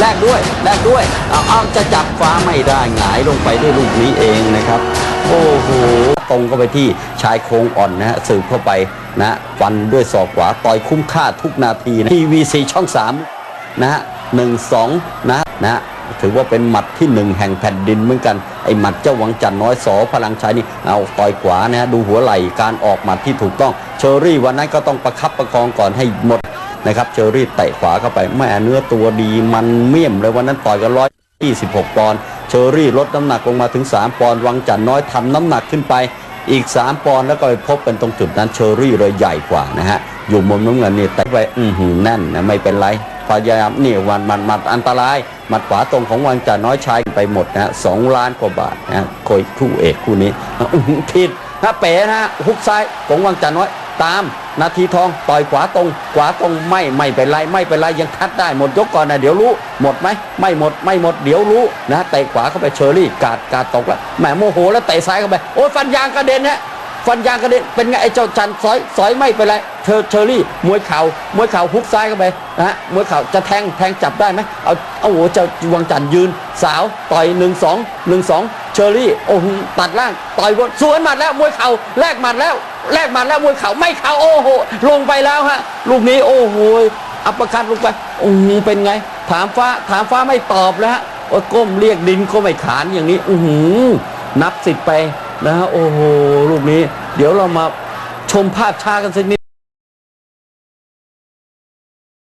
แลกด้วยแลกด้วยเอาเอาจะจับฟ้าไม่ได้หงายลงไปด้วยลูกนี้เองนะครับ โอ้โหตรงเข้าไปที่ชายโครงอ่อนนะฮะสืบเข้าไปนะฟันด้วยศอกขวาต่อยคุ้มค่าทุกนาทีนะทีวีซีช่อง3นะฮะหนึ่งสองนะนะถือว่าเป็นหมัดที่หนึ่งแห่งแผ่นดินเหมือนกันไอหมัดเจ้าหวังจันน้อยสอพลังชัยนี่เอาต่อยขวานะฮะดูหัวไหล่การออกหมัดที่ถูกต้องเชอรี่วันนั้นก็ต้องประคับประคองก่อนให้หมด นะครับเชอรี่เตะขวาเข้าไปแม่เนื้อตัวดีมันเมี่ยมเลยวันนั้นต่อยกันร้อยยี่สิบหกปอนด์เชอรี่ลดน้ำหนักลงมาถึง 3 ปอนด์วังจันทร์น้อยทำน้ำหนักขึ้นไปอีก 3 ปอนด์แล้วก็ไปพบเป็นตรงจุดนั้นเชอรี่เลยใหญ่กว่านะฮะอยู่มุมน้ำเงินนี่แต่ไปอือหือแน่นนะไม่เป็นไรพยายามนี่วันมันมัดอันตรายมัดขวาตรงของวังจันทร์น้อยชายไปหมดนะฮะสองล้านกว่าบาทนะฮะโคยคู่เอกคู่นี้ผิดนะเป๋นะฮะฮุกซ้ายของวังจันทร์น้อยตาม นาทีทองต่อยขวาตรง ขวาตรงไม่ไม่เป็นไรไม่เป็นไรยังคัดได้หมดยกก่อนนะเดี๋ยวรู้หมดไหมไม่หมดไม่หมดเดี๋ยวรู้นะเตะขวาเข้าไปเชอรี่กาดกาดตกแล้วแหมโมโหแล้วเตะซ้ายเข้าไปโอ้ยฟันยางกระเด็นฮะฟันยางกระเด็นเป็นไงไอ้เจ้าจันสอยสอยไม่เป็นไรเธอเชอรี่มวยเข่ามวยเข่าฮุกซ้ายเข้าไปนะฮะมวยเข่าจะแทงแทงจับได้ไหมเอาเอาโหเจ้าวังจันทร์ยืน สาวต่อยหนึ่งสองหนึ่งสองเชอรี่โอ้โหตัดล่างต่อยบนสวนหมัดแล้วมวยเข่าแลกหมัดแล้ว แลกหมัดแล้วมวยเขาไม่เขาโอ้โหลงไปแล้วฮะลูกนี้โอ้โหอัปคัดลงไปโอ้โหเป็นไง ถามฟ้าถามฟ้าไม่ตอบแล้วฮะโอ้ก้มเรียกดินก็ไม่ขานอย่างนี้อือหือนับสิบไปนะฮะโอ้โหลูกนี้ เดี๋ยวเรามาชมภาพช้ากันสักนิด